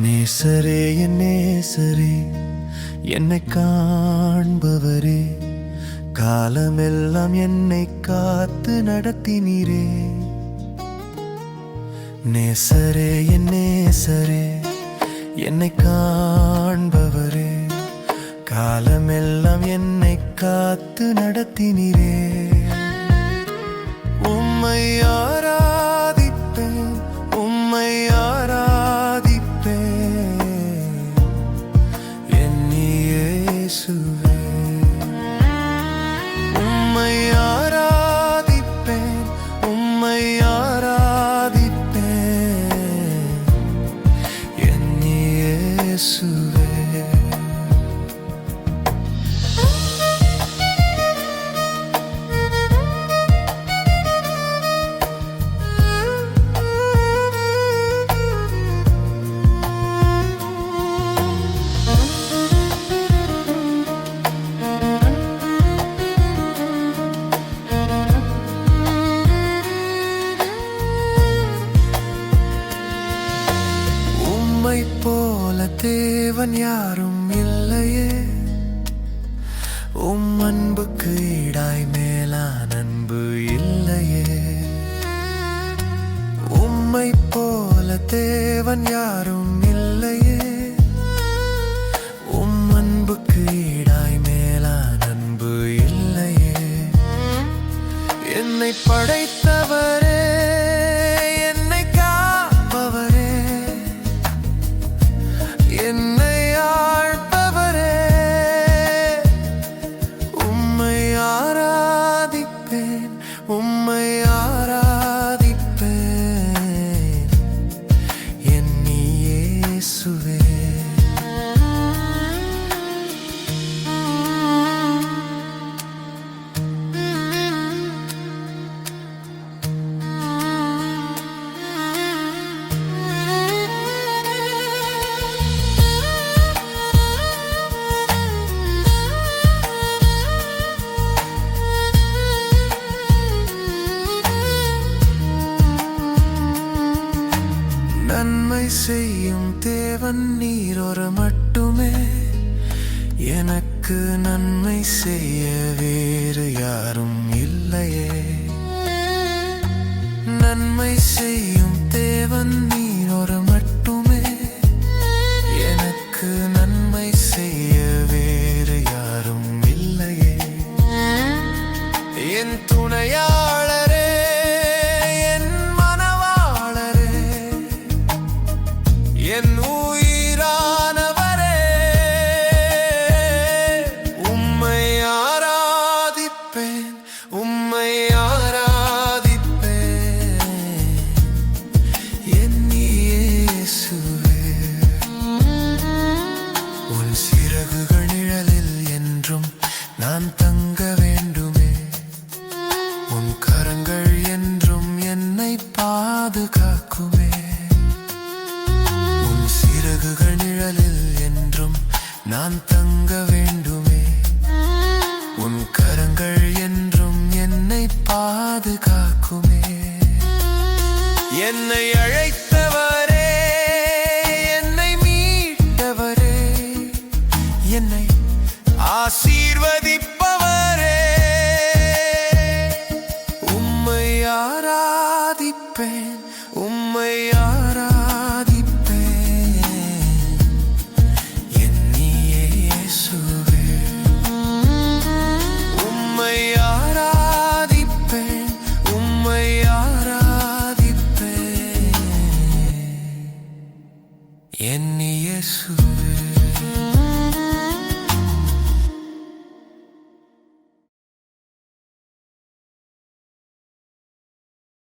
நேசரே என் நேசரே என்னை காண்பவரே. காலமெல்லாம் என்னை காத்து நடத்தினீரே. நேசரே என் நேசரே என்னை காண்பவரே. காலமெல்லாம் என்னை காத்து நடத்தினீரே. உம்மை பேசுவேன். உம்மை ஆராதிப்பேன் உம்மை ஆராதிப்பேன். என் இயேசுவே தேவன் யாரும் இல்லையே. உம் அன்புக்கு ஈடாய் மேலான அன்பு இல்லையே. உம்மை போல தேவன் யாரும் இல்லையே. உம் அன்புக்கு ஈடாய் மேலான அன்பு இல்லையே. என்னை படைத்த என்னை ஆழ்பவரே செய்யும் தேவன் நீரொரு மட்டுமே. எனக்கு நன்மை செய்ய வேறு யாரும் இல்லையே. நன்மை செய்யும் தேவன் நீரொரு உன் கரங்கள் என்றும் என்னை பாதுகாக்குமே. உன் சிறகுகள் நிழலில் என்றும் நான் தங்க வேண்டுமே. உன் கரங்கள் என்றும் என்னை பாதுகாக்குமே. என்னை அழைத்தவரே என்னை மீட்டவரே. என்னை